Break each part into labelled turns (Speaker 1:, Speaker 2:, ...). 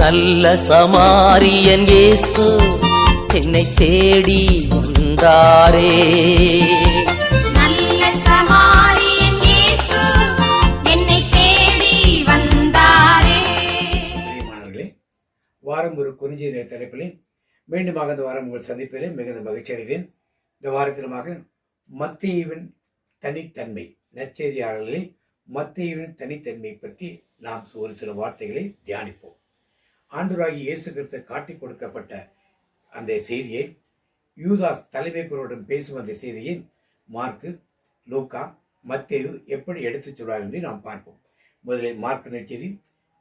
Speaker 1: நல்ல சமாரியன் இயேசு என்னை தேடி வந்தாரே.
Speaker 2: நல்ல சமாரியன் இயேசு என்னை தேடி வந்தாரே.
Speaker 3: பிரியமானவர்களே வாரம் ஒரு குறிஞ்சி தலைப்பில் மீண்டுமாக இந்த வாரம் உங்கள் சந்திப்பிலே மிகுந்த மகிழ்ச்சி அடைகிறேன் இந்த வாரத்திலுமாக மத்தியவின் தனித்தன்மை நற்செய்தியாளர்களில் மத்தியவின் தனித்தன்மை பற்றி நாம் ஒரு சில வார்த்தைகளை தியானிப்போம். ஆண்டராகி இயேசு கிறிஸ்து காட்டிக் கொடுக்கப்பட்ட அந்த செய்தியை யூதாஸ் தலைமை பேசும் அந்த செய்தியை மார்க்கு லூக்கா மத்தேயு எப்படி எடுத்துச் சொல்வார் என்று நாம் பார்ப்போம். முதலில் மார்க் செய்தி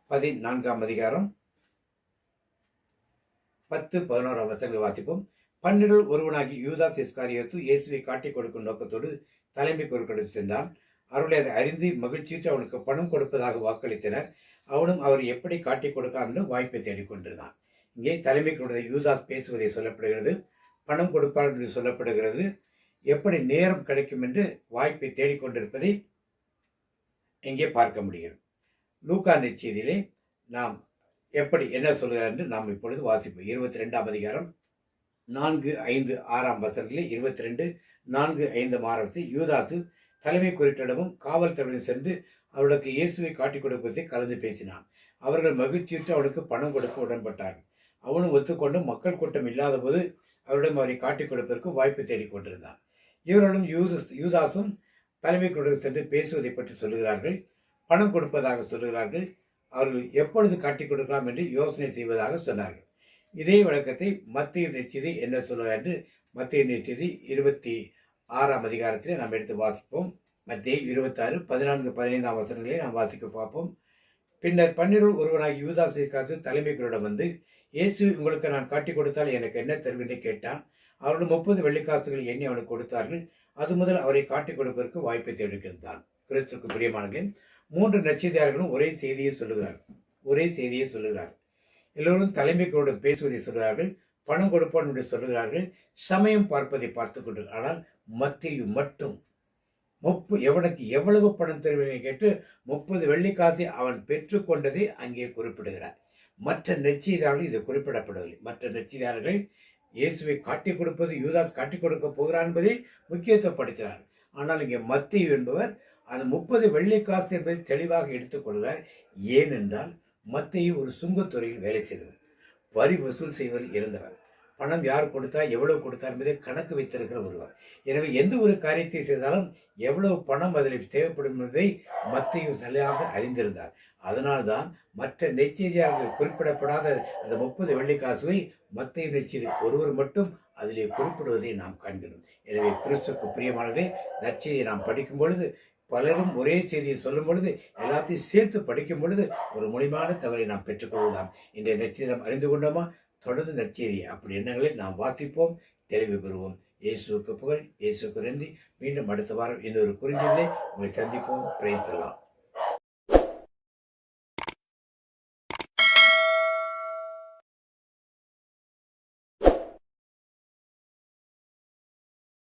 Speaker 3: பதினான்காம் அதிகாரம் பத்து பதினோராம் வசனங்கள் வாசிப்போம். பன்னிரல் ஒருவனாகி யூதாஸ் இஸ்காரியோத்து இயேசுவை காட்டிக் கொடுக்கும் நோக்கத்தோடு தலைமை குருக்களிடம் சென்றான். அவர்களை அதை அறிந்து மகிழ்ச்சியுற்று அவனுக்கு பணம் கொடுப்பதாக வாக்களித்தனர். அவனும் அவர் எப்படி காட்டிக் கொடுக்கலாம் என்று வாய்ப்பை தேடிக்கொண்டிருந்தான் இங்கே தலைமை குருடைய யூதாஸ் பேசுவதை சொல்லப்படுகிறது பணம் கொடுப்பார் என்று சொல்லப்படுகிறது எப்படி நேரம் கிடைக்கும் என்று வாய்ப்பை தேடிக்கொண்டிருப்பதை இங்கே பார்க்க முடிகிறது. லூக்கா நிச்சயத்திலே நாம் எப்படி என்ன சொல்கிறார் என்று நாம் இப்பொழுது வாசிப்போம். இருபத்தி ரெண்டாம் அதிகாரம் நான்கு ஐந்து ஆறாம் வசனத்திலே இருபத்தி ரெண்டு நான்கு ஐந்து மாதத்தில் யூதாசு தலைமை குறிப்பிடமும் காவல்துறையும் சென்று அவர்களுக்கு இயேசுவை காட்டிக் கொடுப்பதை கலந்து பேசினான். அவர்கள் மகிழ்ச்சியுற்று அவனுக்கு பணம் கொடுக்க உடன்பட்டார்கள். அவனும் ஒத்துக்கொண்டு மக்கள் கூட்டம் இல்லாத போது அவரிடம் அவரை காட்டிக் கொடுப்பதற்கு வாய்ப்பு தேடிக் கொண்டிருந்தான். இவர்களும் யூதஸ் யூதாசும் தலைமை குழுவில் சென்று பேசுவதை பற்றி சொல்லுகிறார்கள் பணம் கொடுப்பதாக சொல்லுகிறார்கள் அவர்கள் எப்பொழுது காட்டிக் கொடுக்கலாம் என்று யோசனை செய்வதாக சொன்னார்கள். இதே விளக்கத்தை மத்திய நிச்சயதை என்ன சொல்லுகிறார் என்று மத்திய நிச்சயதி இருபத்தி ஆறாம் அதிகாரத்திலே நாம் எடுத்து வாசிப்போம். மத்திய இருபத்தாறு பதினான்கு பதினைந்தாம் வசனங்களை நாம் வாசிக்க பார்ப்போம். பின்னர் பன்னிருள் ஒருவனாகி யூதாசை காத்து தலைமைக்குரிடம் வந்து இயேசு உங்களுக்கு நான் காட்டிக் கொடுத்தால் எனக்கு என்ன தருவென்று கேட்டான். அவர்கள் முப்பது வெள்ளிக்காசுகள் எண்ணி அவனுக்கு கொடுத்தார்கள். அது முதல் அவரை காட்டிக் கொடுப்பதற்கு வாய்ப்பை தேடிக்கிருந்தான் கிறிஸ்துக்கு பிரியமானங்களே மூன்று நட்சத்திரங்களும் ஒரே செய்தியை சொல்லுகிறார். ஒரே செய்தியை சொல்லுகிறார். எல்லோரும் தலைமைக்குடன் பேசுவதை சொல்கிறார்கள் பணம் கொடுப்பான் என்று சொல்லுகிறார்கள் சமயம் பார்ப்பதை பார்த்து கொண்டு ஆனால் மத்தியும் மட்டும் முப்பு எவனுக்கு எவ்வளவு பணம் தருவேன் கேட்டு முப்பது வெள்ளிக்காசை அவன் பெற்றுக்கொண்டதை அங்கே குறிப்பிடுகிறார். மற்ற நெச்செய்தியாளர்கள் இது குறிப்பிடப்படவில்லை. மற்ற நெச்சியதாரர்கள் இயேசுவை காட்டிக் கொடுப்பது யூதாஸ் காட்டிக் கொடுக்க போகிறார் என்பதை முக்கியத்துவப்படுத்தினார். ஆனால் இங்கே மத்தியு என்பவர் அந்த முப்பது வெள்ளிக்காசு என்பதை தெளிவாக எடுத்துக்கொள்கிறார் ஏனென்றால் மத்திய ஒரு சுங்கத்துறையில் வேலை செய்தவர். வரி வசூல் செய்வதில் இருந்தவர் பணம் யார் கொடுத்தா எவ்வளவு கொடுத்தார் என்பதை கணக்கு வைத்திருக்கிற ஒருவர். எனவே எந்த ஒரு காரியத்தை செய்தாலும் எவ்வளவு பணம் அதில் தேவைப்படும் என்பதை மத்திய நிலையாக அறிந்திருந்தார். அதனால்தான் மற்ற நெச்செய்தியாளர்கள் குறிப்பிடப்படாத அந்த முப்பது வெள்ளிக்காசுவை மத்திய நெச்செய்தி ஒருவர் மட்டும் அதிலே குறிப்பிடுவதை நாம் காண்கிறோம். எனவே கிறிஸ்துக்கு பிரியமானவே நற்செய்தியை நாம் படிக்கும் பொழுது பலரும் ஒரே செய்தியை சொல்லும் பொழுது எல்லாத்தையும் சேர்த்து படிக்கும் பொழுது ஒரு முழுமையான தகவலை நாம் பெற்றுக்கொள்வதாம் இன்றைய நற்செய்தி அறிந்து கொண்டோமா? தொடர்ந்து நற்செய்தி அப்படி எண்ணங்களை நாம் வாசிப்போம் தெளிவு பெறுவோம். இயேசுவுக்கு புகழ் இயேசுக்கு நன்றி. மீண்டும் அடுத்த வாரம் இன்னொரு குறிஞ்சிலே உங்களை சந்திப்போம். பிரைஸ்